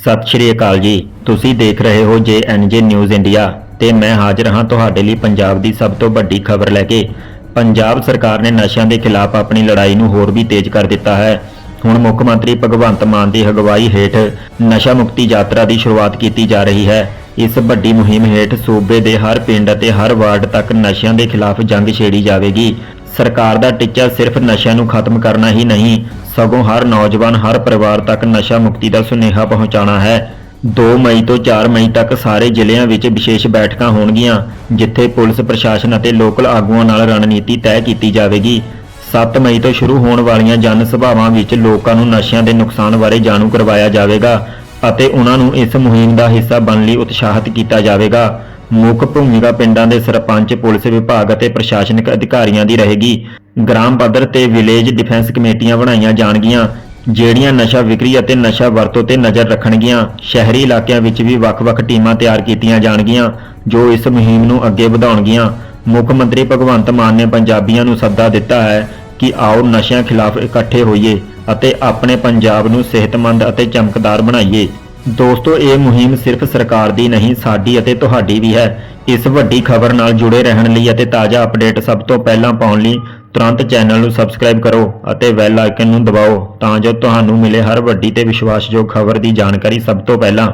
ਸਤਿ ਸ਼੍ਰੀ ਅਕਾਲ ਜੀ। ਤੁਸੀਂ ਦੇਖ ਰਹੇ ਹੋ ਜੇ ਜੇਐਨਜੇ ਨਿਊਜ਼ ਇੰਡੀਆ ਤੇ ਮੈਂ ਹਾਜ਼ਰ ਹਾਂ ਤੁਹਾਡੇ ਲਈ ਪੰਜਾਬ ਦੀ ਸਭ ਤੋਂ ਵੱਡੀ ਖਬਰ ਲੈ ਕੇ। ਪੰਜਾਬ ਸਰਕਾਰ ਨੇ ਨਸ਼ਿਆਂ ਦੇ ਖਿਲਾਫ ਆਪਣੀ ਲੜਾਈ ਨੂੰ ਹੋਰ ਵੀ ਤੇਜ਼ ਕਰ ਦਿੱਤਾ ਹੈ। ਹੁਣ ਮੁੱਖ ਮੰਤਰੀ ਭਗਵੰਤ ਮਾਨ ਦੀ ਅਗਵਾਈ ਹੇਠ ਨਸ਼ਾ ਮੁਕਤੀ ਯਾਤਰਾ ਦੀ ਸ਼ੁਰੂਆਤ ਕੀਤੀ ਜਾ ਰਹੀ ਹੈ। ਇਸ ਵੱਡੀ ਮੁਹਿੰਮ ਹੇਠ ਸੂਬੇ ਦੇ ਹਰ ਪਿੰਡ ਅਤੇ ਹਰ ਵਾਰਡ ਤੱਕ ਨਸ਼ਿਆਂ ਦੇ ਖਿਲਾਫ ਜੰਗ ਛੇੜੀ ਜਾਵੇਗੀ। ਸਰਕਾਰ ਦਾ ਟੀਚਾ ਸਿਰਫ ਨਸ਼ਿਆਂ ਨੂੰ ਖਤਮ ਕਰਨਾ ਹੀ ਨਹੀਂ ਸਗੋਂ ਹਰ ਨੌਜਵਾਨ, ਹਰ ਪਰਿਵਾਰ ਤੱਕ ਨਸ਼ਾ ਮੁਕਤੀ ਦਾ ਸੁਨੇਹਾ ਪਹੁੰਚਾਉਣਾ ਹੈ। 2 ਮਈ ਤੋਂ 4 ਮਈ ਤੱਕ ਸਾਰੇ ਜ਼ਿਲ੍ਹਿਆਂ ਵਿੱਚ ਵਿਸ਼ੇਸ਼ ਬੈਠਕਾਂ ਹੋਣਗੀਆਂ, ਜਿੱਥੇ ਪੁਲਿਸ, ਪ੍ਰਸ਼ਾਸਨ ਅਤੇ ਲੋਕਲ ਆਗੂਆਂ ਨਾਲ ਰਣਨੀਤੀ ਤੈਅ ਕੀਤੀ ਜਾਵੇਗੀ। 7 ਮਈ ਤੋਂ ਸ਼ੁਰੂ ਹੋਣ ਵਾਲੀਆਂ ਜਨ ਸਭਾਵਾਂ ਵਿੱਚ ਲੋਕਾਂ ਨੂੰ ਨਸ਼ਿਆਂ ਦੇ ਨੁਕਸਾਨ ਬਾਰੇ ਜਾਣੂ ਕਰਵਾਇਆ ਜਾਵੇਗਾ ਅਤੇ ਉਹਨਾਂ ਨੂੰ ਇਸ ਮੁਹਿੰਮ ਦਾ ਹਿੱਸਾ ਬਣਨ ਲਈ ਉਤਸ਼ਾਹਿਤ ਕੀਤਾ ਜਾਵੇਗਾ। ਮੁੱਖ ਭੂਮਿਕਾ ਪਿੰਡਾਂ ਦੇ ਸਰਪੰਚ, ਪੁਲਿਸ ਵਿਭਾਗ ਅਤੇ ਪ੍ਰਸ਼ਾਸਨਿਕ ਅਧਿਕਾਰੀਆਂ ਦੀ ਰਹੇਗੀ। ਗ੍ਰਾਮ ਪੱਧਰ ਤੇ ਵਿਲੇਜ ਡਿਫੈਂਸ ਕਮੇਟੀਆਂ ਬਣਾਈਆਂ ਜਾਣਗੀਆਂ, ਜਿਹੜੀਆਂ ਨਸ਼ਾ ਵਿਕਰੀ ਅਤੇ ਨਸ਼ਾ ਵਰਤੋਂ ਤੇ ਨਜ਼ਰ ਰੱਖਣਗੀਆਂ। ਸ਼ਹਿਰੀ ਇਲਾਕਿਆਂ ਵਿੱਚ ਵੀ ਵੱਖ-ਵੱਖ ਟੀਮਾਂ ਤਿਆਰ ਕੀਤੀਆਂ ਜਾਣਗੀਆਂ, ਜੋ ਇਸ ਮੁਹਿੰਮ ਨੂੰ ਅੱਗੇ ਵਧਾਉਣਗੀਆਂ। ਮੁੱਖ ਮੰਤਰੀ ਭਗਵੰਤ ਮਾਨ ਨੇ ਪੰਜਾਬੀਆਂ ਨੂੰ ਸੱਦਾ ਦਿੱਤਾ ਹੈ ਕਿ ਆਓ ਨਸ਼ਿਆਂ ਖਿਲਾਫ ਇਕੱਠੇ ਹੋਈਏ ਅਤੇ ਆਪਣੇ ਪੰਜਾਬ ਨੂੰ ਸਿਹਤਮੰਦ ਅਤੇ ਚਮਕਦਾਰ ਬਣਾਈਏ। ਦੋਸਤੋ, ਇਹ ਮੁਹਿੰਮ ਸਿਰਫ ਸਰਕਾਰ ਦੀ ਨਹੀਂ, ਸਾਡੀ ਅਤੇ ਤੁਹਾਡੀ ਵੀ ਹੈ। ਇਸ ਵੱਡੀ ਖਬਰ ਨਾਲ ਜੁੜੇ ਰਹਿਣ ਲਈ ਅਤੇ ਤਾਜ਼ਾ ਅਪਡੇਟ ਸਭ ਤੋਂ ਪਹਿਲਾਂ ਪਾਉਣ ਲਈ ਤੁਰੰਤ ਚੈਨਲ ਨੂੰ ਸਬਸਕ੍ਰਾਈਬ ਕਰੋ ਅਤੇ ਬੈਲ ਆਈਕਨ ਨੂੰ ਦਬਾਓ ਤਾਂ ਜੋ ਤੁਹਾਨੂੰ ਮਿਲੇ ਹਰ ਵੱਡੀ ਤੇ ਵਿਸ਼ਵਾਸਯੋਗ ਖਬਰ ਦੀ ਜਾਣਕਾਰੀ ਸਭ ਤੋਂ ਪਹਿਲਾਂ।